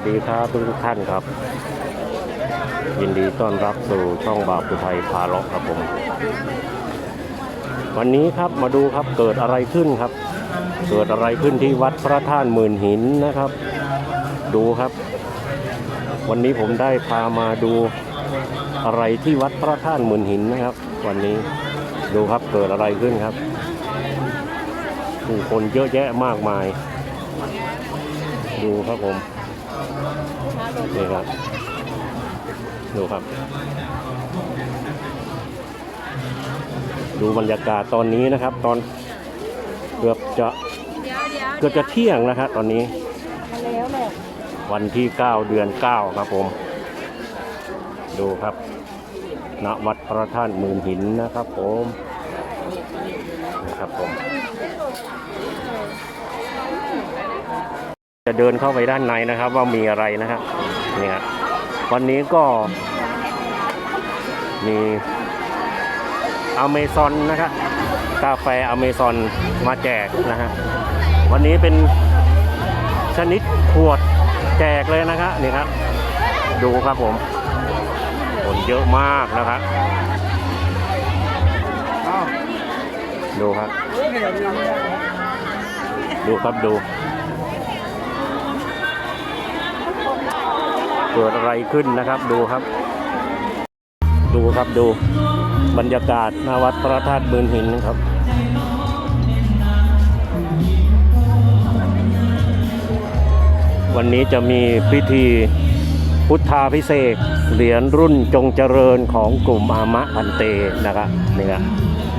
สวัสดีครับทุกท่านครับ ยินดีต้อนรับสู่ช่องบาปอุทัยพาเลาะครับผม วันนี้ครับมาดูครับเกิดอะไรขึ้นครับ เกิดอะไรขึ้นที่วัดพระธาตุหมื่นหินนะครับ ดูครับ วันนี้ผมได้พามาดูอะไรที่วัดพระธาตุหมื่นหินนะครับ วันนี้ดูครับเกิดอะไรขึ้นครับผู้คนเยอะแยะมากมาย ดูครับผม นี่ครับดูครับ ดูบรรยากาศตอนนี้นะครับ ตอนเกือบจะเดี๋ยวเดี๋ยวเกือบจะเที่ยงนะครับตอนนี้มาแล้วแหละวันที่ 9 เดือน 9 ครับผม ดูครับณวัดพระธาตุหมื่นหินนะครับผมนะครับผม จะเดินเข้าไปด้านในนะครับว่ามีอะไรนะครับ เนี่ยวันนี้ก็มีอเมซอนนะครับกาแฟอเมซอนมาแจกนะฮะวันนี้เป็นชนิดขวดแจกเลยนะครับนี่ครับดูครับผมคนเยอะมากนะครับดูครับดูครับดู เกิดอะไรขึ้นนะครับดูครับ ดูครับดูบรรยากาศนาวัดพระธาตุบืนหินนะครับวันนี้จะมีพิธีพุทธาพิเศษเหรียญรุ่นจงเจริญของกลุ่มอามะพันเตนะครับนี่ครับ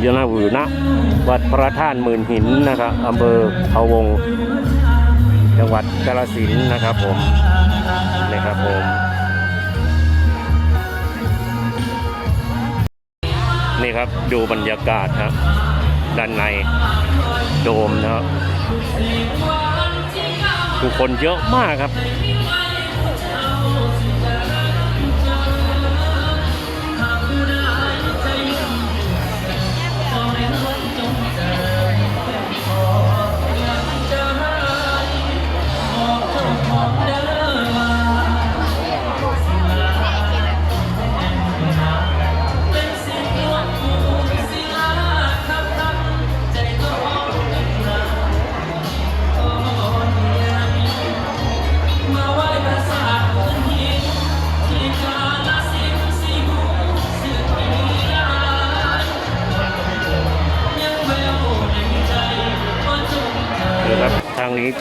ยนาวือนะวัดพระธาตุหมื่นหินนะครับอำเภอพะวง จังหวัดกาฬสินธุ์นะครับผม นี่ครับผมนี่ครับดูบรรยากาศครับ ด้านในโดมนะครับทุกคนเยอะมากครับ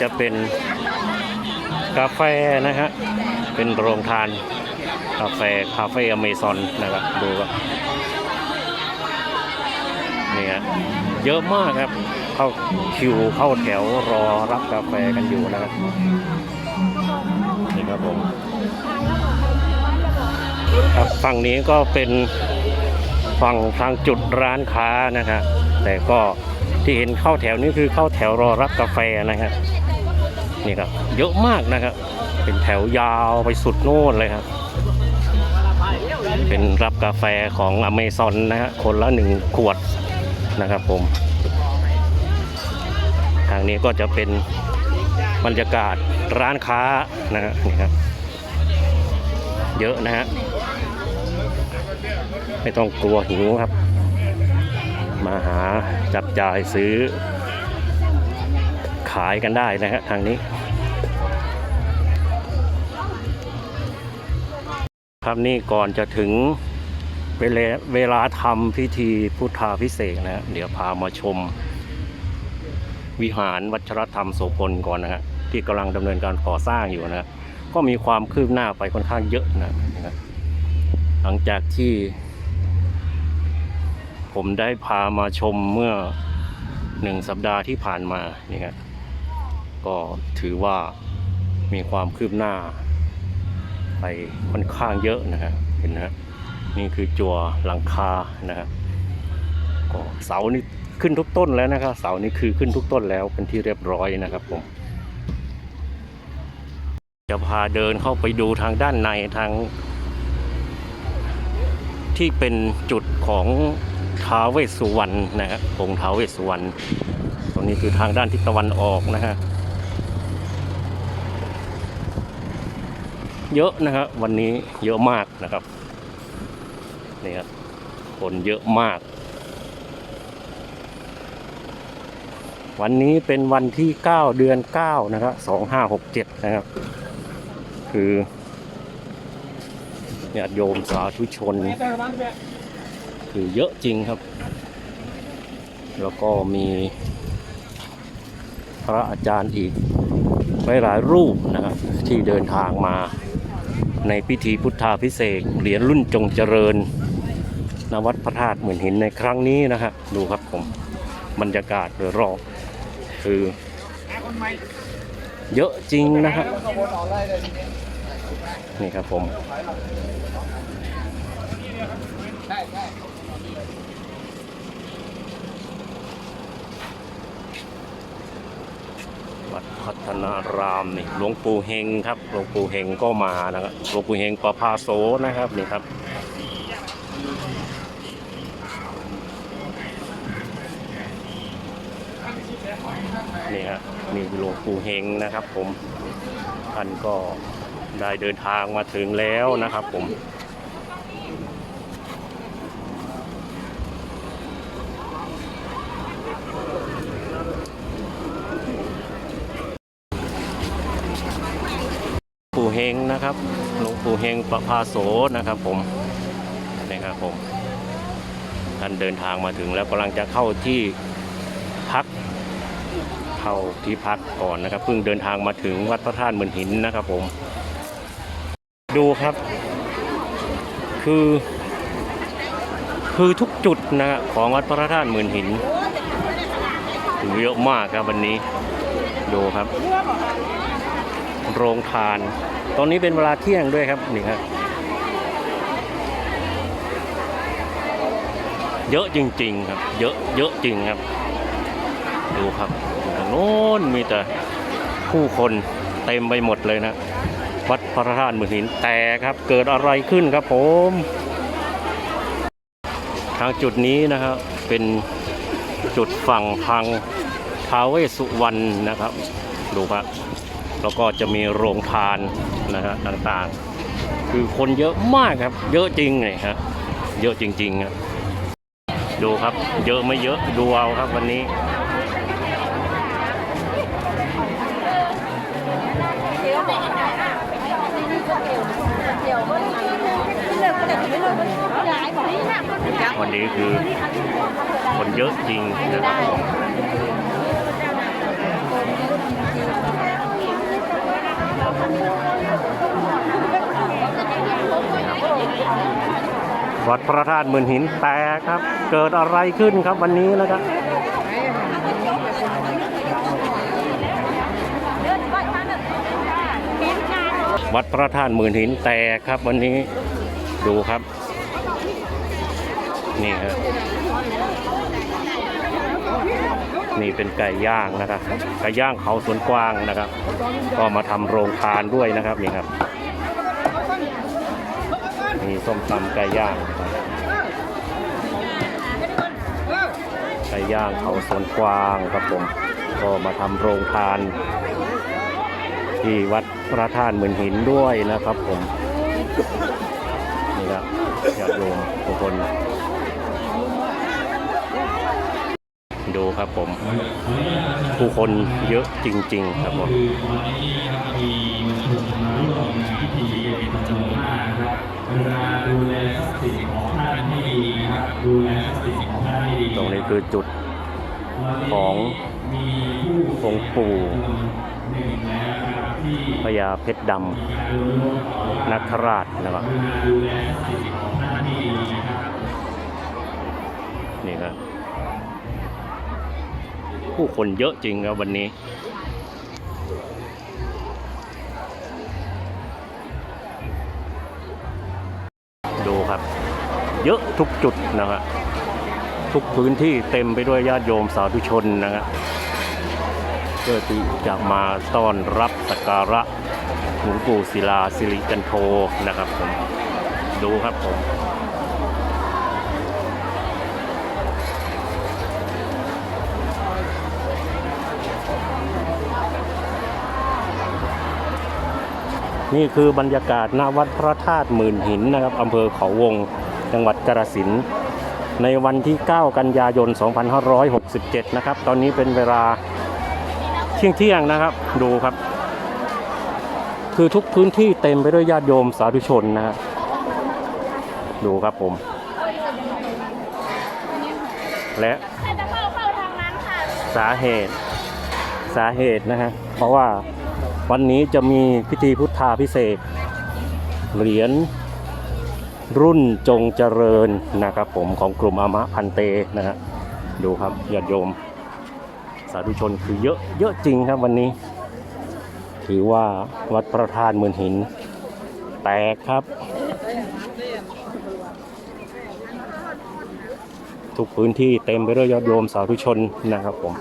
จะเป็นกาแฟนะฮะ เป็นโรงทาน กาแฟคาเฟ่อเมซอนนะครับ ดูครับนี่ฮะเยอะมากครับ เข้าคิวเข้าแถวรอรับกาแฟกันอยู่นะครับ นี่ครับผม ครับฝั่งนี้ก็เป็นฝั่งทางจุดร้านค้านะครับแต่ก็ที่เห็นเข้าแถวนี้คือเข้าแถวรอรับกาแฟนะครับ นี่ครับเยอะมากนะครับ เป็นแถวยาวไปสุดโน่นเลยครับ เป็นรับกาแฟของอเมซอนนะฮะคนละหนึ่งขวดนะครับผม ทางนี้ก็จะเป็นบรรยากาศร้านค้านะฮะนี่ครับเยอะนะฮะไม่ต้องกลัวหิวครับ มาหาจับจ่ายซื้อ ขายกันได้นะฮะทางนี้ ครับนี่ก่อนจะถึงเวลาเวลาทำพิธีพุทธาพิเศษนะเดี๋ยวพามาชม วิหารวัชรธรรมโสพลก่อนนะฮะที่กำลังดำเนินการก่อสร้างอยู่นะ ก็มีความคืบหน้าไปค่อนข้างเยอะนะนะครับหลังจากที่ ผมได้พามาชมเมื่อหนึ่งสัปดาห์ที่ผ่านมานี่ครับ ก็ถือว่ามีความคืบหน้า ไปค่อนข้างเยอะนะฮะเห็นนะนี่คือจัวหลังคานะฮะก็เสานี่ขึ้นทุกต้นแล้วนะครับเสานี่คือขึ้นทุกต้นแล้วเป็นที่เรียบร้อยนะครับผมจะพาเดินเข้าไปดูทางด้านในทางที่เป็นจุดของท้าวเวสสุวรรณนะฮะองค์ท้าวเวสสุวรรณตรงนี้คือทางด้านทิศตะวันออกนะฮะ เยอะนะครับ วันนี้เยอะมากนะครับนี่ครับคนเยอะมาก วันนี้เป็นวันที่ 9 เดือน 9 นะครับ2567 นะครับ คือญาติโยมสาธุชน คือเยอะจริงครับ แล้วก็มีพระอาจารย์อีกหลายรูปนะครับที่เดินทางมา ในพิธีพุทธาพิเศษเหรียญรุ่นจงเจริญนวัดพระธาตุเหมือนหินในครั้งนี้นะฮะดูครับผมบรรยากาศโดยรอบคือเยอะจริงนะฮะนี่ครับผม วัดพัฒ นารามนี่หลวงปู่เฮงครับหลวงปู่เฮงก็มานะครับหลวงปู่เฮงประภาโสนะครับนี่ครับนี่ฮะนี่หลวงปู่เฮงนะครับ ผมท่านก็ได้เดินทางมาถึงแล้วนะครับ ผม เฮงนะครับหลวงปู่เฮงประภาโสนะครับผมนี่ครับผมท่านเดินทางมาถึงแล้วกำลังจะเข้าที่พักเข้าที่พักก่อนนะครับเพิ่งเดินทางมาถึงวัดพระธาตุเหมือนหินนะครับผม ดูครับ คือ คือทุกจุดนะของวัดพระธาตุหมื่นหินเยอะมากครับวันนี้ ดูครับ โรงทาน ตอนนี้เป็นเวลาเที่ยงด้วยครับนี่ครับเยอะจริง ๆ ครับ เยอะเยอะจริงครับ ดูครับทางโน้นมีแต่ผู้คนเต็มไปหมดเลยนะ วัดพระธาตุมือหินแต่ครับเกิดอะไรขึ้นครับผม ทางจุดนี้นะครับเป็นจุดฝั่งทางท้าวเวสุวรรณนะครับ ดูครับ แล้วก็จะมีโรงทานนะฮะต่างๆ คือคนเยอะมากครับ เยอะจริงเลยครับเยอะจริงๆครับดูครับ เยอะไม่เยอะดูเอาครับวันนี้วันนี้คือคนเยอะจริงนะครับ วัดพระธาตุหมื่นหินแตกครับ เกิดอะไรขึ้นครับวันนี้นะครับวัดพระธาตุหมื่นหินแตกครับวันนี้ดูครับ นี่ครับนี่เป็นไก่ย่างนะครับไก่ย่างเขาสวนกวางนะครับ ก็มาทำโรงทานด้วยนะครับนี่ครับมีส้มตำไก่ย่าง ย่างเขาสวนกวางครับผมก็มาทำโรงทาน ที่วัดพระธาตุหมื่นหินด้วยนะครับผมนี่ครับญาติโยมทุกคน ดูครับผม ผู้คนเยอะจริง ๆ ครับผม คือวันนี้นะครับมีมวลชนมาร่วมงานพิธีเป็นจำนวนมากนะครับเวลาดูแลทรัพย์สินของท่านให้ดีนะครับดูแลทรัพย์สินของท่านให้ดีตรงนี้คือจุดวันนี้ของมีผู้องค์ปู่หนึ่งแล้วนะครับที่พญาเพชรดการดูแลำนักราชนะครับเวลาดูแลทรัพย์สินของท่านให้ดีนะครับนี่ครับผู้คนเยอะจริงครับวันนี้ ครับ เยอะทุกจุดนะครับทุกพื้นที่เต็มไปด้วยญาติโยมสาธุชนนะครับเพื่อที่จะมาต้อนรับสักการะหลวงปู่ศิลาสิริจันโทนะครับผมดูครับผม นี่คือบรรยากาศณวัดพระธาตุหมื่นหินนะครับอำเภอเขาวง จังหวัดกาฬสินในวันที่ 9 กันยายน 2567 นะครับ ตอนนี้เป็นเวลาเที่ยงเที่ยงๆนะครับ ดูครับ คือทุกพื้นที่เต็มไปด้วยญาติโยมสาธุชนนะครับดูครับผม และสาเหตุสาเหตุนะฮะเพราะว่า วันนี้จะมีพิธีพุทธาพิเศษเหรียญรุ่นจงเจริญนะครับผมของกลุ่มอามะพันเตนะฮะดูครับญาติโยม สาธุชนคือเยอะเยอะจริงครับวันนี้ ถือว่าวัดพระธาตุเมืองหิน แตกครับ ทุกพื้นที่เต็มไปด้วยยอดโยมสาธุชนนะครับผม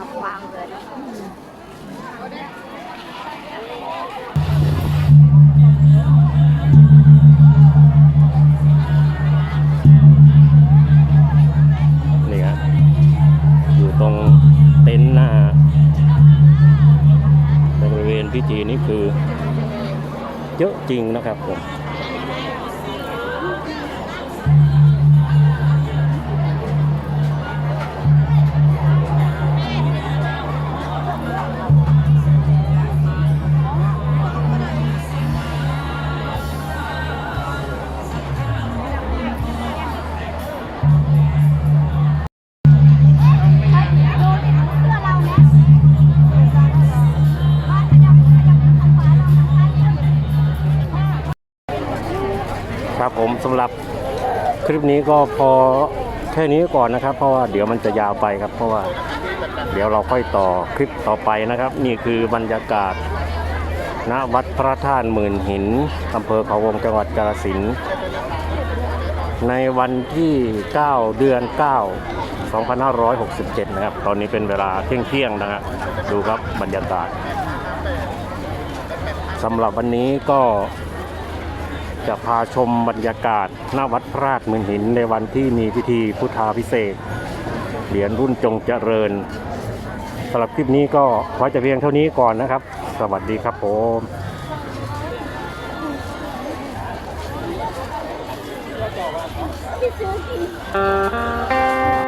จีนี่คือเยอะจริงนะครับผม คลิปนี้ก็พอแค่นี้ก่อนนะครับ เพราะว่าเดี๋ยวมันจะยาวไปครับ เพราะว่าเดี๋ยวเราค่อยต่อคลิปต่อไปนะครับ นี่คือบรรยากาศณวัดพระธาตุหมื่นหินอำเภอเขาวงจังหวัดกาฬสินธุ์ในวันที่ 9 เดือน 9 2567 นะครับ ตอนนี้เป็นเวลาเที่ยงๆนะครับดูครับบรรยากาศสำหรับวันนี้ก็ จะพาชมบรรยากาศหน้าวัดพระราชเมืองหินในวันที่มีพิธีพุทธาพิเศษเหรียญรุ่นจงเจริญสำหรับคลิปนี้ก็ไว้จะเพียงเท่านี้ก่อนนะครับ สวัสดีครับผมที่ซื้อกิน